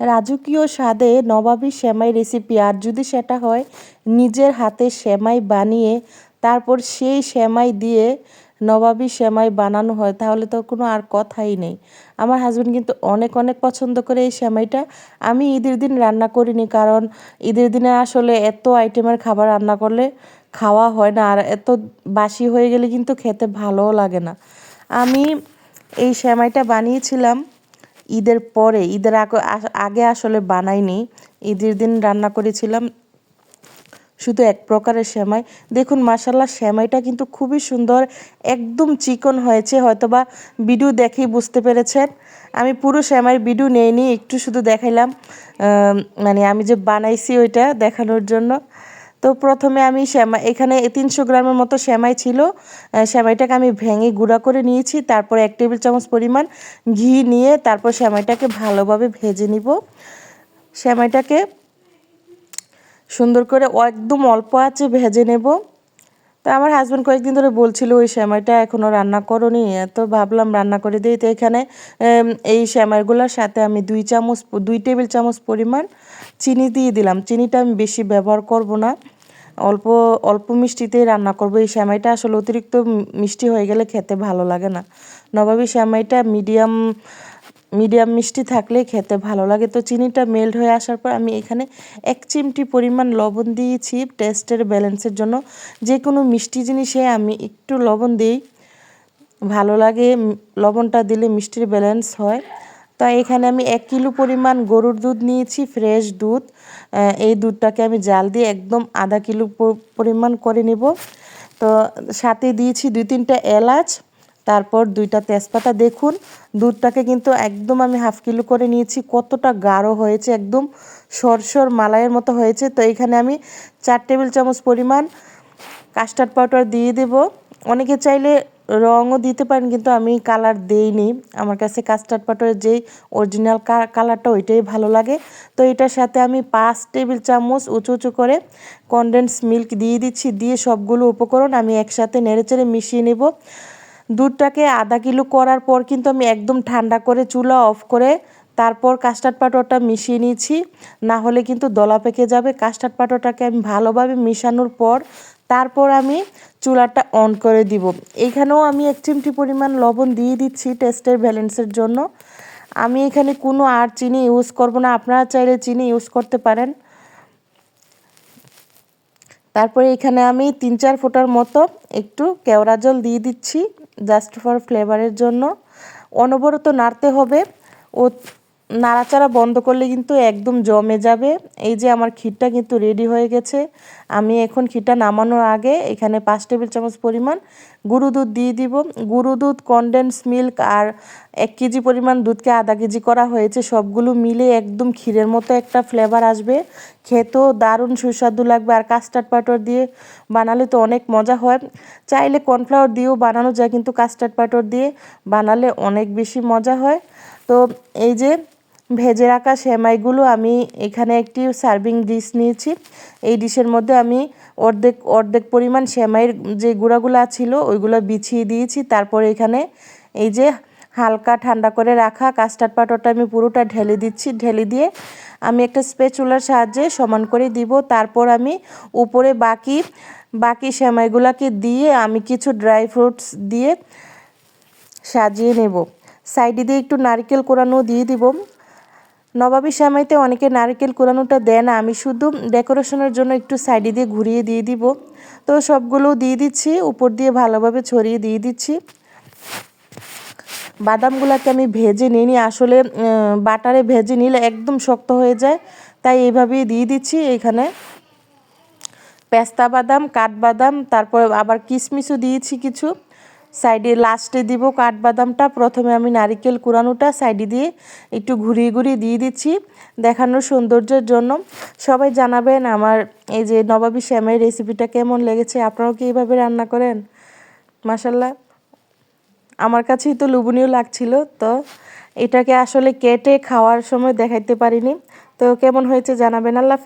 রাজকীয় স্বাদে নবাবী সেমাই রেসিপি আর যদি সেটা হয় নিজের হাতে সেমাই বানিয়ে, তারপর সেই সেমাই দিয়ে নবাবী সেমাই বানানো হয়, তাহলে তো কোনো আর কথাই নেই। আমার হাজব্যান্ড কিন্তু অনেক অনেক পছন্দ করে এই সেমাইটা। আমি ঈদের দিন রান্না করিনি, কারণ ঈদের দিনে আসলে এত আইটেমের খাবার রান্না করলে খাওয়া হয় না, আর এত বাসি হয়ে গেলে কিন্তু খেতে ভালোও লাগে না। আমি এই সেমাইটা বানিয়েছিলাম ঈদের পরে, ঈদের আগে আসলে বানাইনি। ঈদের দিন রান্না করেছিলাম শুধু এক প্রকারের সেমাই। দেখুন মাসাল্লাহ সেমাইটা কিন্তু খুবই সুন্দর, একদম চিকন হয়েছে, হয়তোবা ভিডিও দেখেই বুঝতে পেরেছেন। আমি পুরো সেমাইয়ের ভিডিও নেইনি, একটু শুধু দেখাইলাম। মানে আমি যে বানাইছি ওইটা দেখানোর জন্য। তো প্রথমে আমি শ্যামা, এখানে তিনশো গ্রামের মতো শ্যামাই ছিল। শ্যামাইটাকে আমি ভেঙে গুঁড়া করে নিয়েছি, তারপর এক টেবিল চামচ পরিমাণ ঘি নিয়ে তারপর শ্যামাইটাকে ভালোভাবে ভেজে নিব। শ্যামাইটাকে সুন্দর করে একদম অল্প আছে ভেজে নেব। তো আমার হাজব্যান্ড কয়েকদিন ধরে বলছিল, ওই শ্যামাইটা এখনও রান্না করনি। তো ভাবলাম রান্না করে দিই। তো এখানে এই শ্যামাইগুলোর সাথে আমি দুই চামচ, দুই টেবিল চামচ পরিমাণ চিনি দিয়ে দিলাম। চিনিটা আমি বেশি ব্যবহার করব না। অল্প অল্প মিষ্টিতেই রান্না করব। এই শ্যামাইটা আসলে অতিরিক্ত মিষ্টি হয়ে গেলে খেতে ভালো লাগে না। নবাবী শ্যামাইটা মিডিয়াম মিডিয়াম মিষ্টি থাকলে খেতে ভালো লাগে। তো চিনিটা মেল্ট হয়ে আসার পর আমি এখানে এক চিমটি পরিমাণ লবণ দিয়েছি টেস্টের ব্যালেন্সের জন্য। যে কোনো মিষ্টি জিনিসে আমি একটু লবণ দিই। ভালো লাগে লবণটা দিলে মিষ্টির ব্যালেন্স হয়। তো এখানে আমি এক কিলো পরিমাণ গরুর দুধ নিয়েছি, ফ্রেশ দুধ। এই দুধটাকে আমি জাল দিয়ে একদম আধা কিলো পরিমাণ করে নেব। তো সাথে দিয়েছি দুই তিনটা এলাচ, তারপর দুইটা তেজপাতা। দেখুন, দুধটাকে কিন্তু একদম আমি হাফ কিলো করে নিয়েছি। কতটা গাঢ় হয়েছে, একদম সরসর মালাইয়ের মতো হয়েছে। তো এখানে আমি চার টেবিল চামচ পরিমাণ কাস্টার্ড পাউডার দিয়ে দেব। অনেকে চাইলে রঙও দিতে পারেন, কিন্তু আমি কালার দেইনি। আমার কাছে কাস্টার্ড পাউডারের যেই অরিজিনাল কালারটা ওইটাই ভালো লাগে। তো এটার সাথে আমি পাঁচ টেবিল চামচ উঁচু উঁচু করে কনডেন্স মিল্ক দিয়ে দিচ্ছি, দিয়ে সবগুলো উপকরণ আমি একসাথে নেড়েচেড়ে মিশিয়ে নেব। দুধটাকে আধা কিলো করার পর কিন্তু আমি একদম ঠান্ডা করে চুলা অফ করে তারপর কাস্টার্ড পাউডারটা মিশিয়ে নিয়েছি না হলে কিন্তু দলা পেকে যাবে। কাস্টার্ড পাউডারটাকে আমি ভালোভাবে মিশানোর পর তারপর আমি চুলাটা অন করে দিব। এখানেও আমি এক চিমটি পরিমাণ লবণ দিয়ে দিচ্ছি টেস্টের ব্যালেন্সের জন্য। আমি এখানে কোনো আর চিনি ইউজ করব না, আপনারা চাইলে চিনি ইউজ করতে পারেন। তারপরে এখানে আমি তিন চার ফোটার মতো একটু কেওড়া জল দিয়ে দিচ্ছি জাস্ট ফর ফ্লেভারের জন্য। অনবরত নাড়তে হবে ও নাড়াচাড়া বন্ধ করলে কিন্তু একদম জমে যাবে। এই যে আমার ক্ষীরটা কিন্তু রেডি হয়ে গেছে। আমি এখন ক্ষীরটা নামানোর আগে এখানে পাঁচ টেবিল চামচ পরিমাণ গুঁড়ো দুধ দিয়ে দিব। গুঁড়ো দুধ কনডেন্স মিল্ক আর এক কেজি পরিমাণ দুধকে আধা কেজি করা হয়েছে। সবগুলো মিলে একদম ক্ষীরের মতো একটা ফ্লেভার আসবে। খেতেও দারুণ সুস্বাদু লাগবে। আর কাস্টার্ড পাউডার দিয়ে বানালে তো অনেক মজা হয়। চাইলে কর্নফ্লাওয়ার দিয়েও বানানো যায়, কিন্তু কাস্টার্ড পাউডার দিয়ে বানালে অনেক বেশি মজা হয়। তো এই যে ভেজে রাখা সেমাইগুলো আমি এখানে একটি সার্ভিং ডিশ নিয়েছি। এই ডিশের মধ্যে আমি অর্ধেক অর্ধেক পরিমাণ সেমাইয়ের যে গুঁড়াগুলো ছিল, ওইগুলো বিছিয়ে দিয়েছি। তারপর এখানে এই যে হালকা ঠান্ডা করে রাখা কাস্টার্ড পাউডারটা আমি পুরোটা ঢেলে দিচ্ছি। ঢেলে দিয়ে আমি একটা স্পেচুলার সাহায্যে সমান করে দিব। তারপর আমি উপরে বাকি বাকি সেমাইগুলোকে দিয়ে আমি কিছু ড্রাই ফ্রুটস দিয়ে সাজিয়ে নেব। সাইডে দিয়ে একটু নারকেল কোরানো দিয়ে দিব। নবাবী শ্যামাইতে অনেকে নারকেল কোরানোটা দেয় না, আমি শুধু ডেকোরেশনের জন্য একটু সাইডে দিয়ে ঘুরিয়ে দিয়ে দিব। তো সবগুলো দিয়ে দিচ্ছি, উপর দিয়ে ভালোভাবে ছড়িয়ে দিয়ে দিচ্ছি। বাদামগুলোকে আমি ভেজে নিই আসলে বাটারে ভেজে নিলে একদম শক্ত হয়ে যায়, তাই এইভাবেই দিয়ে দিচ্ছি এখানে। পেস্তা বাদাম, কাঠবাদাম, তারপর আবার কিশমিশও দিয়েছি কিছু। সাইডে লাস্টে দিব কাঠবাদামটা। প্রথমে আমি নারিকেল কুরানোটা সাইডে দিয়ে একটু ঘুরিয়ে ঘুরিয়ে দিয়ে দিচ্ছি দেখানোর সৌন্দর্যের জন্য। সবাই জানাবেন আমার এই যে নবাবী শ্যামের রেসিপিটা কেমন লেগেছে, আপনারাও কি এইভাবে রান্না করেন? মাসাল্লাহ আমার কাছেই তো লুবনীয় লাগছিল, তো এটাকে আসলে কেটে খাওয়ার সময় দেখাইতে পারিনি। তো কেমন হয়েছে জানাবেন, আল্লাহ